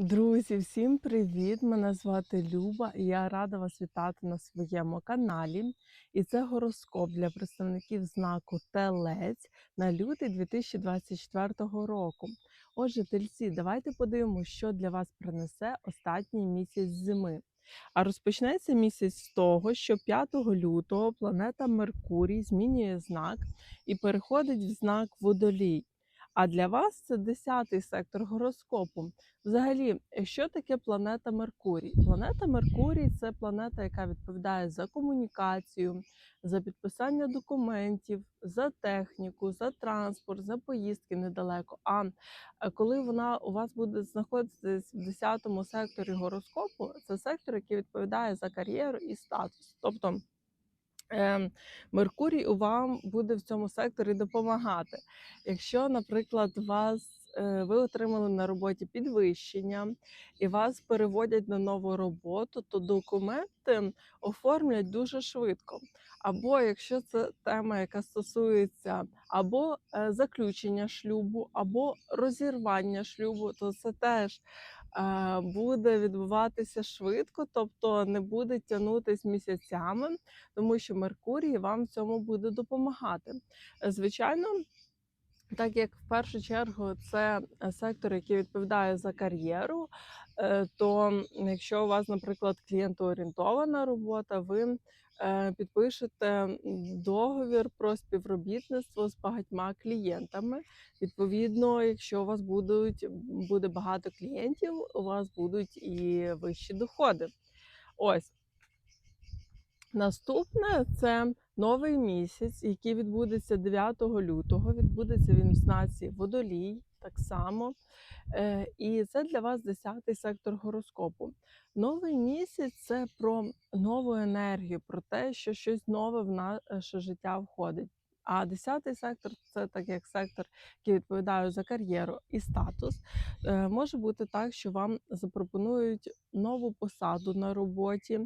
Друзі, всім привіт! Мене звати Люба, і я рада вас вітати на своєму каналі. І це гороскоп для представників знаку Телець на лютий 2024 року. Отже, тельці, давайте подивимося, що для вас принесе останній місяць зими. А розпочнеться місяць з того, що 5 лютого планета Меркурій змінює знак і переходить в знак Водолій. А для вас це 10-й сектор гороскопу. Взагалі, що таке планета Меркурій? Планета Меркурій це планета, яка відповідає за комунікацію, за підписання документів, за техніку, за транспорт, за поїздки недалеко. А е, коли вона у вас буде знаходитись в 10-му секторі гороскопу, це сектор, який відповідає за кар'єру і статус. Тобто Меркурій у вам буде в цьому секторі допомагати. Якщо, наприклад, вас е, ви отримали на роботі підвищення і вас переводять на нову роботу, то документи оформлять дуже швидко. Або якщо це тема, яка стосується або е, заключення шлюбу, або розірвання шлюбу, то це теж буде відбуватися швидко, тобто не буде тягнутись місяцями тому що Меркурій вам в цьому буде допомагати. Е, Звичайно, так як в першу чергу це е, сектор, який відповідає за кар'єру, е, то якщо у вас, наприклад, клієнтоорієнтована робота, ви е, підпишете договір про співробітництво з багатьма клієнтами. Відповідно, якщо у вас будуть буде багато клієнтів, у вас будуть і вищі доходи. Ось. Наступне це новий місяць, який відбудеться 9 лютого. Відбудеться він в знаці Водолій, так само. Е, І це для вас 10-й сектор гороскопу. Новий місяць це про нову енергію, про те, що щось нове в наше життя входить. А 10-й сектор це так як сектор, який відповідає за кар'єру і статус. Е, Може бути так, що вам запропонують нову посаду на роботі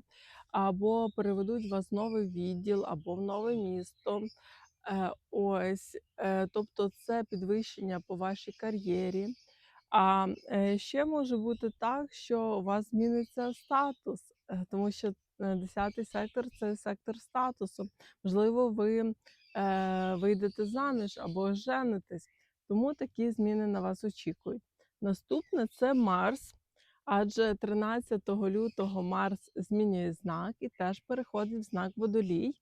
або переведуть вас в новий відділ, або в нове місто. Е, ось, е, тобто це підвищення по вашій кар'єрі. А ще може бути так, що у вас зміниться статус, тому що 10 сектор це сектор статусу. Можливо, ви вийдете заміж або женитесь, тому такі зміни на вас очікують. Наступне це Марс. Адже 13 лютого Марс змінює знак і теж переходить в знак Водолій.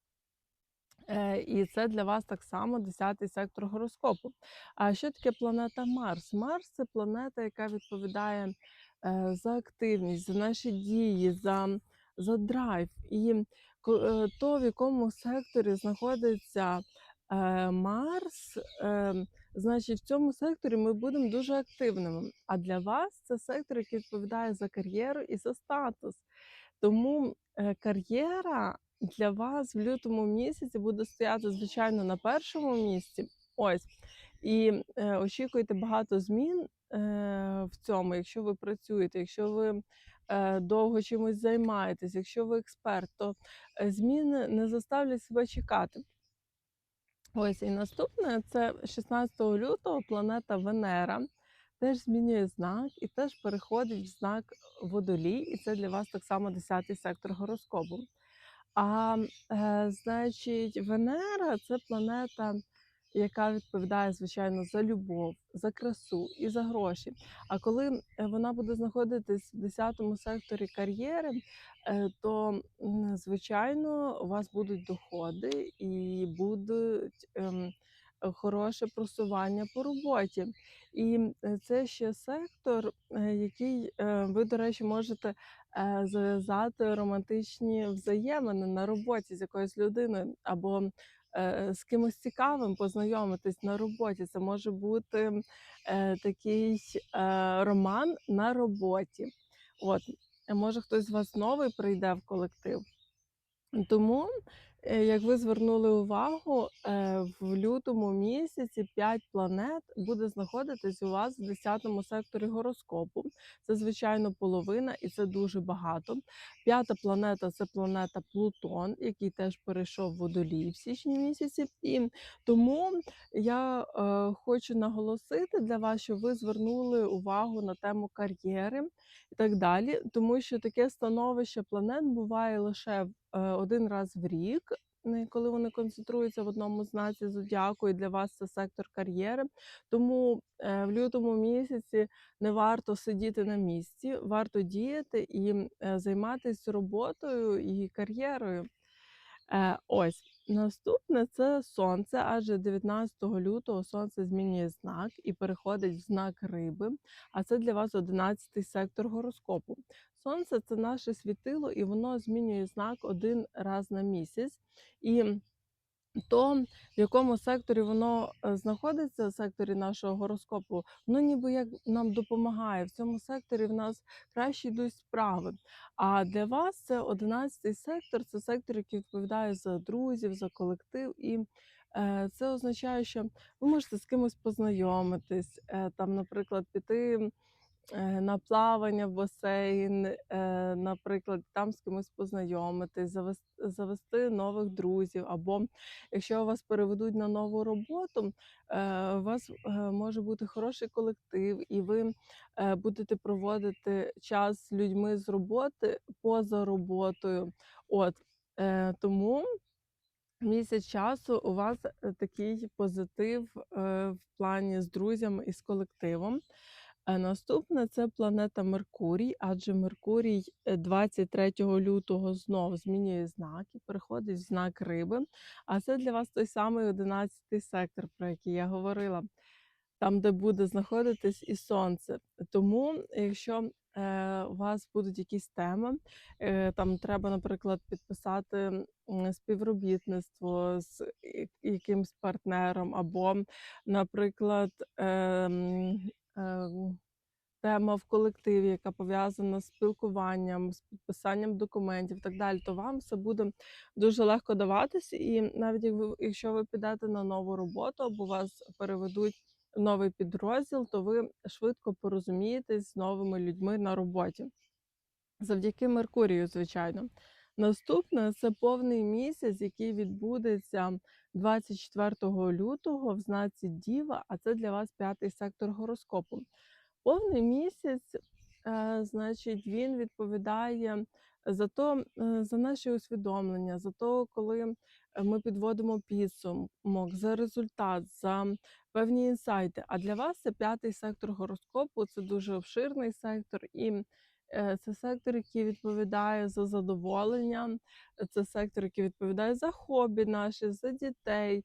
Е, І це для вас так само 10-й сектор гороскопу. А що таке планета Марс? Марс це планета, яка відповідає е, за активність, за наші дії, за, за драйв. І е, то, в якому секторі знаходиться е, Марс, е, значить, в цьому секторі ми будемо дуже активними. А для вас це сектор, який відповідає за кар'єру і за статус. Тому е, кар'єра для вас в лютому місяці буде стояти, звичайно, на першому місці. Ось. І е, очікуйте багато змін е, в цьому, якщо ви працюєте, якщо ви е, довго чимось займаєтесь, якщо ви експерт, то е, зміни не заставлять себе чекати. Ось і наступне це 16 лютого планета Венера теж змінює знак і теж переходить в знак Водолій, і це для вас так само 10-й сектор гороскопу. А е, значить, Венера це планета, яка відповідає, звичайно, за любов, за красу і за гроші. А коли е, вона буде знаходитись в 10-му секторі кар'єри, е, то звичайно у вас будуть доходи і будуть. ем, Хороше просування по роботі, і це ще сектор, е, який ви, до речі, можете зав'язати романтичні взаємини на роботі з якоюсь людиною, або з кимось цікавим познайомитись на роботі. Це може бути е, такий е, роман на роботі. От, е, може, хтось з вас новий прийде в колектив. Тому Е, Як ви звернули увагу, е, в лютому місяці 5 планет буде знаходитись у вас в 10 секторі гороскопу. Це, звичайно, половина, і це дуже багато. П'ята планета це планета Плутон, який теж перейшов в водолій в січні місяці. І тому я е, хочу наголосити для вас, щоб ви звернули увагу на тему кар'єри і так далі, тому що таке становище планет буває лише е, один раз в рік. Коли вони концентруються в одному знаці зодіаку, і для вас це сектор кар'єри. Тому е, в лютому місяці не варто сидіти на місці, варто діяти і е, займатися роботою і кар'єрою. Е, ось наступне це сонце, адже 19 лютого сонце змінює знак і переходить в знак риби. А це для вас 11 сектор гороскопу. Сонце це наше світило, і воно змінює знак один раз на місяць. І то, в якому секторі воно е, знаходиться, в секторі нашого гороскопу, воно ніби як нам допомагає. В цьому секторі в нас краще йдуть справи. А для вас це 11 сектор, це сектор, який відповідає за друзів, за колектив. І е, це означає, що ви можете з кимось познайомитись, е, там, наприклад, піти. Е, На плавання в басейн, е, наприклад, там з кимось познайомитись, завести, нових друзів, або Якщо вас переведуть на нову роботу, е, у вас може бути хороший колектив, і ви будете проводити час з людьми з роботи поза роботою. От тому місяць часу у вас такий позитив в плані з друзями і з колективом. Е, Наступне це планета Меркурій, адже Меркурій е, 23 лютого знов змінює знак і переходить в знак риби. А це для вас той самий 11 сектор, про який я говорила, там, де буде знаходитись і сонце. Тому, якщо е, у вас будуть якісь теми, е, там треба, наприклад, підписати співробітництво з якимсь партнером, або, наприклад, ем, тема в колективі, яка пов'язана з спілкуванням, з підписанням документів і так далі, то вам все буде дуже легко даватися. І навіть якщо ви підете на нову роботу або вас переведуть в новий підрозділ, то ви швидко порозумієтесь з новими людьми на роботі. Завдяки Меркурію, звичайно. Наступне це повний місяць, який відбудеться 24 лютого в знаці Діва, а це для вас п'ятий сектор гороскопу. Повний місяць, е, значить, він відповідає за то, е, за наші усвідомлення, за то, коли ми підводимо підсумок, за результат, за певні інсайти. А для вас це п'ятий сектор гороскопу, це дуже обширний сектор, і це сектор, який відповідає за задоволення, це сектор, який відповідає за хобі наші, за дітей,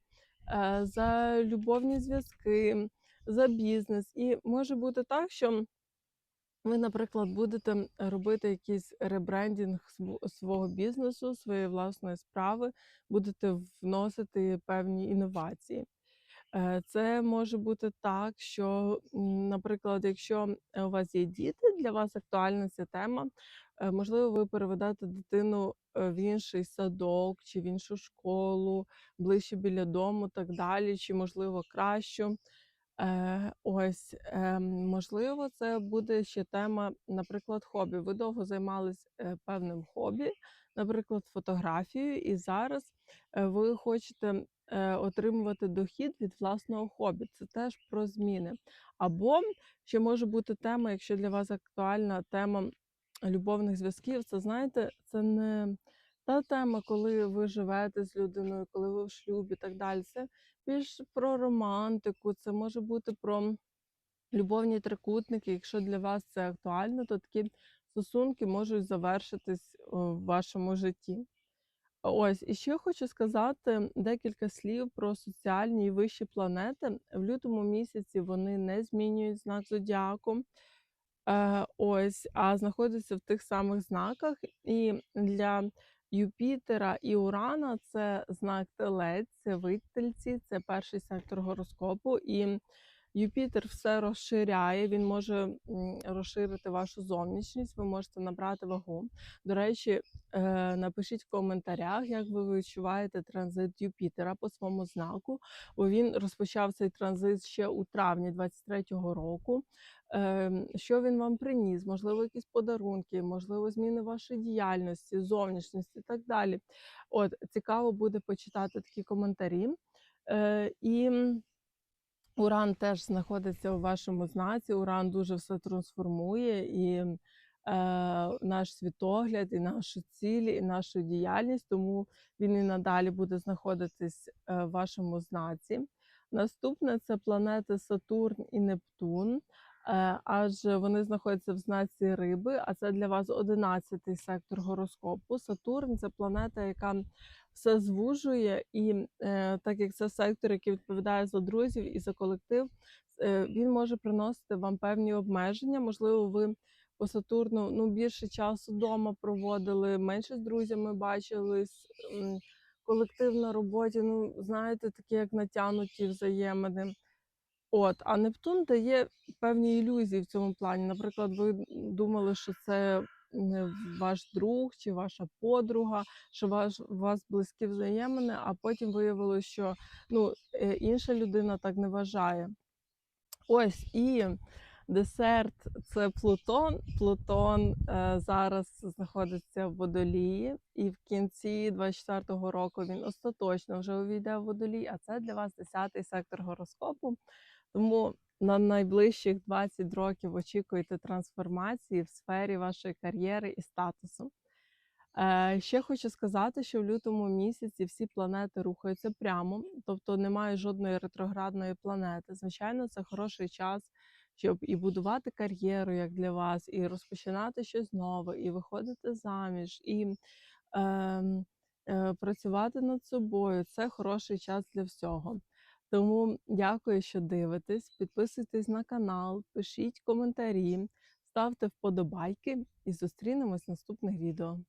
е, за любовні зв'язки за бізнес. І може бути так, що ви, наприклад, будете робити якийсь ребрендінг свого бізнесу, своєї власної справи, будете вносити певні інновації. Е, Це може бути так, що, наприклад, якщо у вас є діти, для вас актуальна ця тема, е, можливо, ви переведете дитину е, в інший садок чи в іншу школу, ближче біля дому, так далі, чи можливо кращу. Ось, можливо, це буде ще тема, наприклад, хобі. Ви довго займались певним хобі, наприклад, фотографією, і зараз ви хочете отримувати дохід від власного хобі. Це теж про зміни. Або ще може бути тема, якщо для вас актуальна тема любовних зв'язків, це знаєте, це не та тема, коли ви живете з людиною, коли ви в шлюбі і так далі. Це більш про романтику, це може бути про любовні трикутники. Якщо для вас це актуально, то такі стосунки можуть завершитись в вашому житті. Ось, і ще хочу сказати декілька слів про соціальні і вищі планети. В лютому місяці вони не змінюють знак зодіаку. Е, ось, а знаходяться в тих самих знаках. І для Юпітера і Урана це знак Телець, це вительці, це перший сектор гороскопу. І Юпітер все розширяє, він може розширити вашу зовнішність, ви можете набрати вагу. До речі, е, напишіть в коментарях, як ви відчуваєте транзит Юпітера по своєму знаку, бо він розпочав цей транзит ще у травні 23-го року. Ем, Що він вам приніс? Можливо, якісь подарунки, можливо, зміни вашої діяльності, зовнішності і так далі. От цікаво буде почитати такі коментарі. Е, І Уран теж знаходиться у вашому знаці. Уран дуже все трансформує і е, наш світогляд, і наші цілі, і нашу діяльність. Тому він і надалі буде знаходитись е, в вашому знаці. Наступне це планети Сатурн і Нептун. Адже вони знаходяться в знаці риби, а це для вас 11-й сектор гороскопу. Сатурн це планета, яка все звужує, і е, так як це сектор, який відповідає за друзів і за колектив, е, він може приносити вам певні обмеження. Можливо, ви по Сатурну ну, більше часу вдома проводили, менше з друзями бачились. Колектив на роботі, ну знаєте, такі як натягнуті взаємини. От, а Нептун дає певні ілюзії в цьому плані. Наприклад, ви думали, що це ваш друг чи ваша подруга, що ваш, у вас близькі взаємини, а потім виявилося, що ну, е, інша людина так не вважає. Ось і десерт це Плутон. Плутон е, зараз знаходиться в водолії, і в кінці 24-го року він остаточно вже увійде в водолій. А це для вас 10-й сектор гороскопу. Тому на найближчих 20 років очікуйте трансформації в сфері вашої кар'єри і статусу. Е, Ще хочу сказати, що в лютому місяці всі планети рухаються прямо, тобто немає жодної ретроградної планети. Звичайно, це хороший час, щоб і будувати кар'єру як для вас, і розпочинати щось нове, і виходити заміж, і ем, е, працювати над собою. Це хороший час для всього. Тому дякую, що дивитесь. Підписуйтесь на канал, пишіть коментарі, ставте вподобайки і зустрінемось в наступних відео.